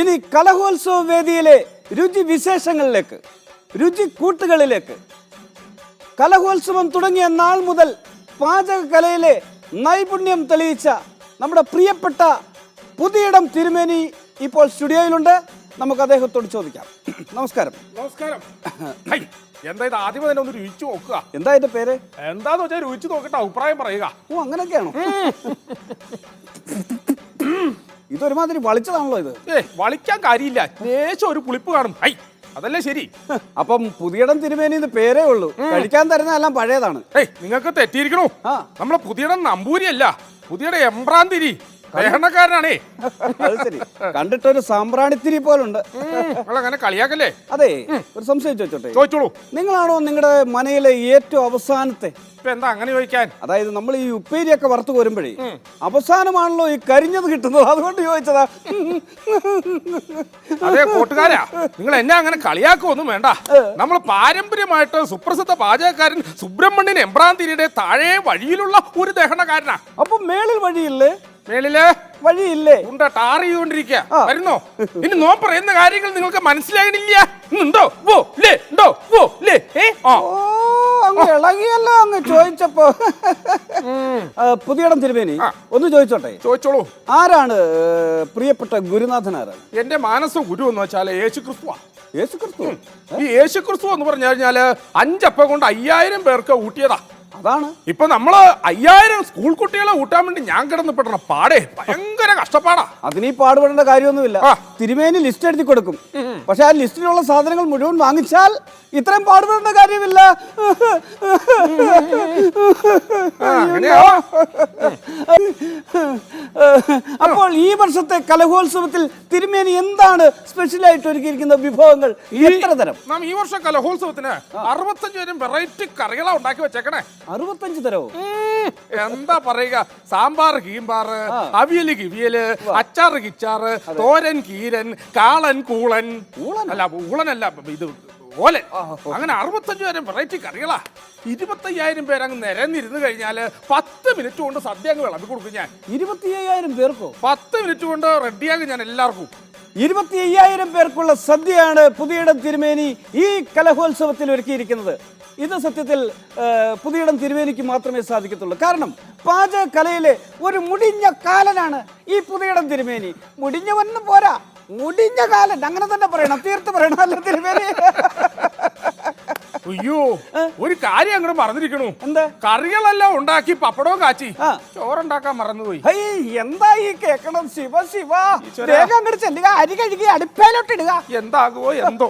ഇനി കലഹോത്സവ വേദിയിലെ രുചി വിശേഷങ്ങളിലേക്ക് രുചി കൂട്ടുകളിലേക്ക് കലഹോത്സവം തുടങ്ങിയ നാൾ മുതൽ പാചകകലയിലെ നൈപുണ്യം തെളിയിച്ച നമ്മുടെ പ്രിയപ്പെട്ട പുതിയിടം തിരുമേനി ഇപ്പോൾ സ്റ്റുഡിയോയിലുണ്ട്. നമുക്ക് അദ്ദേഹത്തോട് ചോദിക്കാം. നമസ്കാരം. നമസ്കാരം. ഹൈ, എന്താ ഇത് ആദ്യം തന്നെ ഒന്ന് രുചിച്ചു നോക്കുക? എന്താ എന്റെ പേര്? എന്താന്ന് വെച്ചാൽ രുചിച്ചു നോക്കിട്ട് അഭിപ്രായം പറയുക. ഓ അങ്ങനെയൊക്കെയാണോ ഇതൊരുമാതിരി വളിച്ചതാണല്ലോ ഇത്. ഏ വളിക്കാൻ കാര്യമില്ല. ലേശം ഒരു പുളിപ്പ് കാണും. ഹൈ അതല്ലേ ശരി. അപ്പം പുതിയടം തിരുമേനി ഇത് പേരേ ഉള്ളൂ. കഴിക്കാൻ തരുന്ന എല്ലാം പഴയതാണ്. ഏയ് നിങ്ങൾക്ക് തെറ്റിയിരിക്കണോ. ആ. നമ്മളെ പുതിയടം നമ്പൂരിയല്ല. പുതിയട എംബ്രാന്തിരി ഗ്രഹണക്കാരനാണേ അത് ശരി. കണ്ടിട്ടൊരു സാമ്പ്രാണിത്തിരി പോലുണ്ട്. അങ്ങനെ കളിയാക്കല്ലേ? അതെ ഒരു സംശയം ചോദിച്ചോട്ടെ? ചോദിച്ചോളൂ. നിങ്ങളാണോ നിങ്ങളുടെ മനയിലെ ഏറ്റവും അവസാനത്തെ? എന്താ അങ്ങനെ ചോദിക്കാൻ? അതായത് നമ്മൾ ഈ ഉപ്പേരിയൊക്കെ വറുത്ത് വരുമ്പോഴേ അവസാനമാണല്ലോ ഈ കരിഞ്ഞത് കിട്ടുന്നത്. അതുകൊണ്ട് ചോദിച്ചതാ. അതെ കൂട്ടുകാരാ നിങ്ങൾ എന്നെ അങ്ങനെ കളിയാക്കൊന്നും വേണ്ട. നമ്മൾ പാരമ്പര്യമായിട്ട് സുപ്രസിദ്ധ പാചകക്കാരൻ സുബ്രഹ്മണ്യൻ എംബ്രാന്തിരിയുടെ താഴെ വഴിയിലുള്ള ഒരു ദഹനക്കാരനാ അപ്പൊ മേളിൽ വഴിയില്ലേ? മേളിൽ വഴിയില്ലേ? ഉണ്ട ടാർ വരുന്നോ? ഇനി നോ പറയുന്ന കാര്യങ്ങൾ നിങ്ങൾക്ക് മനസ്സിലാകണില്ല. ഉണ്ടോ വോ ലേ ഉണ്ടോ? വോ ലേ ഏ ആ. അങ്ങ് ഇളകിയല്ലോ അങ്ങ് ചോദിച്ചപ്പോ. പുതിയടം തിരുമേനി ഒന്ന് ചോദിച്ചോട്ടെ? ചോദിച്ചോളൂ. ആരാണ് പ്രിയപ്പെട്ട ഗുരുനാഥൻ ആരാണ്? എന്റെ മാനസ ഗുരു എന്ന് വെച്ചാൽ യേശു ക്രിസ്തുവാ യേശു ക്രിസ്തു ഈ യേശു ക്രിസ്തു എന്ന് പറഞ്ഞു കഴിഞ്ഞാൽ അഞ്ചപ്പ കൊണ്ട് അയ്യായിരം പേർക്ക് ഊട്ടിയതാ. അതാണ്. ഇപ്പൊ നമ്മൾ അയ്യായിരം സ്കൂൾ കുട്ടികളെ ഊട്ടാൻ വേണ്ടി ഞാൻ കിടന്ന് പെട്ടണം പാടേ ഭയങ്കര കഷ്ടപ്പാടാ. അതിനീ പാടുപെടേണ്ട കാര്യമൊന്നുമില്ല. തിരുമേനി ലിസ്റ്റ് എഴുതി കൊടുക്കും. പക്ഷെ ആ ലിസ്റ്റിലുള്ള സാധനങ്ങൾ മുഴുവൻ വാങ്ങിച്ചാൽ ഇത്രയും പാടുപെടേണ്ട കാര്യമില്ല. അപ്പോൾ ഈ വർഷത്തെ കലഹോത്സവത്തിൽ തിരുമേനി എന്താണ് സ്പെഷ്യൽ ആയിട്ട് ഒരുക്കിയിരിക്കുന്ന വിഭവങ്ങൾ? എത്ര തരം? ഈ വർഷം കലഹോത്സവത്തിന് അറുപത്തഞ്ച് തരം വെറൈറ്റി കറികളാ ഉണ്ടാക്കി വെച്ചേക്കണേ. അറുപത്തഞ്ച് തരവും എന്താ പറയുക? സാമ്പാർ കീമ്പാർ അവിയൽ കിവിയൽ അച്ചാർ കിച്ചാറ് തോരൻ കീരൻ കാളൻ കൂളൻ. അല്ല ഊളനല്ല ഇത് ഓലൻ അങ്ങനെ അറുപത്തഞ്ചായിരം പേരും വെറൈറ്റി കറികളാ. ഇരുപത്തയ്യായിരം പേര് അങ്ങ് നിരന്നിരുന്ന് കഴിഞ്ഞാൽ പത്ത് മിനിറ്റ് കൊണ്ട് സദ്യ അങ്ങ് വിളമ്പി കൊടുക്കും ഞാൻ. ഇരുപത്തി അയ്യായിരം പേർക്കോ? പത്ത് മിനിറ്റ് കൊണ്ട് റെഡിയാകും ഞാൻ എല്ലാവർക്കും. ഇരുപത്തി അയ്യായിരം പേർക്കുള്ള സദ്യയാണ് പുതിയിടം തിരുമേനി ഈ കലഹോത്സവത്തിൽ ഒരുക്കിയിരിക്കുന്നത്. ഇത് സത്യത്തിൽ പുതിയിടം തിരുമേനിക്ക് മാത്രമേ സാധിക്കത്തുള്ളൂ. കാരണം പാചക കലയിലെ ഒരു മുടിഞ്ഞ കാലനാണ് ഈ പുതിയിടം തിരുമേനി. മുടിഞ്ഞവന്ന് പോരാ. മുടിഞ്ഞ കാലം. അങ്ങനെ തന്നെ പറയണം. തീർത്ത് പറയണം. അല്ല തിരുമേനി അയ്യോ ഒരു കാര്യം അങ്ങോട്ട് മറന്നിരിക്കണു. എന്താ? കറികളെല്ലാം ഉണ്ടാക്കി പപ്പടവും കാച്ചി. ചോറുണ്ടാക്കാൻ മറന്നുപോയി. എന്താ ഈ കേക്കണം ശിവ ശിവ. അങ്ങോട്ട് ചെല്ലുക. അരി കഴുകി അടുപ്പേലോട്ടിടുക ഇടുക. എന്താകുമോ എന്തോ.